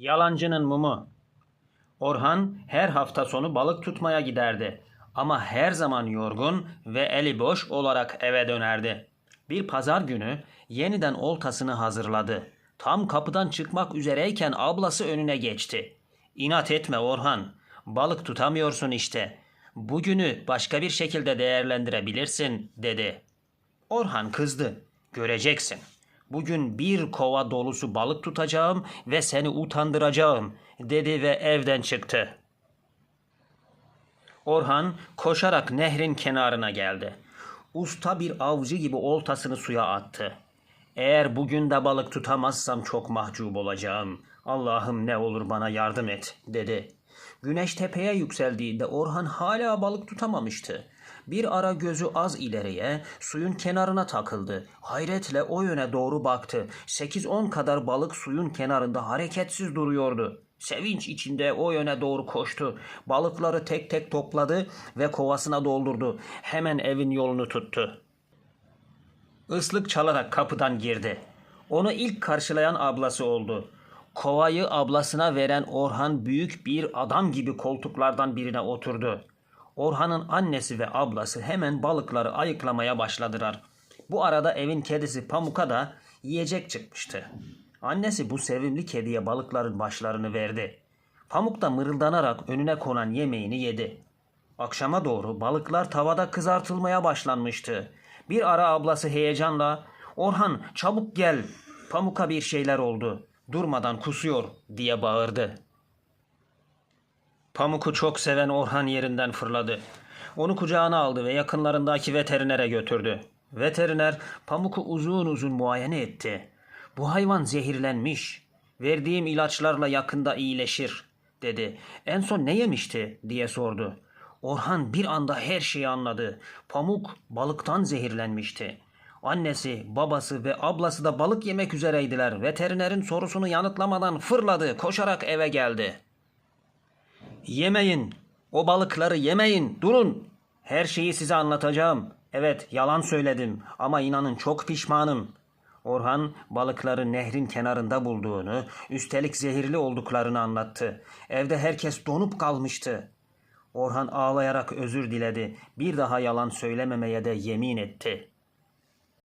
Yalancının mumu. Orhan her hafta sonu balık tutmaya giderdi. Ama her zaman yorgun ve eli boş olarak eve dönerdi. Bir pazar günü yeniden oltasını hazırladı. Tam kapıdan çıkmak üzereyken ablası önüne geçti. İnat etme Orhan. Balık tutamıyorsun işte. Bugünü başka bir şekilde değerlendirebilirsin dedi. Orhan kızdı. Göreceksin. Bugün bir kova dolusu balık tutacağım ve seni utandıracağım dedi ve evden çıktı. Orhan koşarak nehrin kenarına geldi. Usta bir avcı gibi oltasını suya attı. Eğer bugün de balık tutamazsam çok mahcup olacağım. Allah'ım ne olur bana yardım et dedi. Güneş tepeye yükseldiğinde Orhan hala balık tutamamıştı. Bir ara gözü az ileriye, suyun kenarına takıldı. Hayretle o yöne doğru baktı. 8-10 kadar balık suyun kenarında hareketsiz duruyordu. Sevinç içinde o yöne doğru koştu. Balıkları tek tek topladı ve kovasına doldurdu. Hemen evin yolunu tuttu. Islık çalarak kapıdan girdi. Onu ilk karşılayan ablası oldu. Kovayı ablasına veren Orhan büyük bir adam gibi koltuklardan birine oturdu. Orhan'ın annesi ve ablası hemen balıkları ayıklamaya başladılar. Bu arada evin kedisi Pamuk'a da yiyecek çıkmıştı. Annesi bu sevimli kediye balıkların başlarını verdi. Pamuk da mırıldanarak önüne konan yemeğini yedi. Akşama doğru balıklar tavada kızartılmaya başlanmıştı. Bir ara ablası heyecanla "Orhan çabuk gel. Pamuk'a bir şeyler oldu. Durmadan kusuyor." diye bağırdı. Pamuk'u çok seven Orhan yerinden fırladı. Onu kucağına aldı ve yakınlarındaki veterinere götürdü. Veteriner Pamuk'u uzun uzun muayene etti. Bu hayvan zehirlenmiş. Verdiğim ilaçlarla yakında iyileşir dedi. En son ne yemişti diye sordu. Orhan bir anda her şeyi anladı. Pamuk balıktan zehirlenmişti. Annesi, babası ve ablası da balık yemek üzereydiler. Veterinerin sorusunu yanıtlamadan fırladı, koşarak eve geldi. Yemeyin. O balıkları yemeyin. Durun. Her şeyi size anlatacağım. Evet, yalan söyledim ama inanın çok pişmanım. Orhan balıkları nehrin kenarında bulduğunu, üstelik zehirli olduklarını anlattı. Evde herkes donup kalmıştı. Orhan ağlayarak özür diledi. Bir daha yalan söylememeye de yemin etti.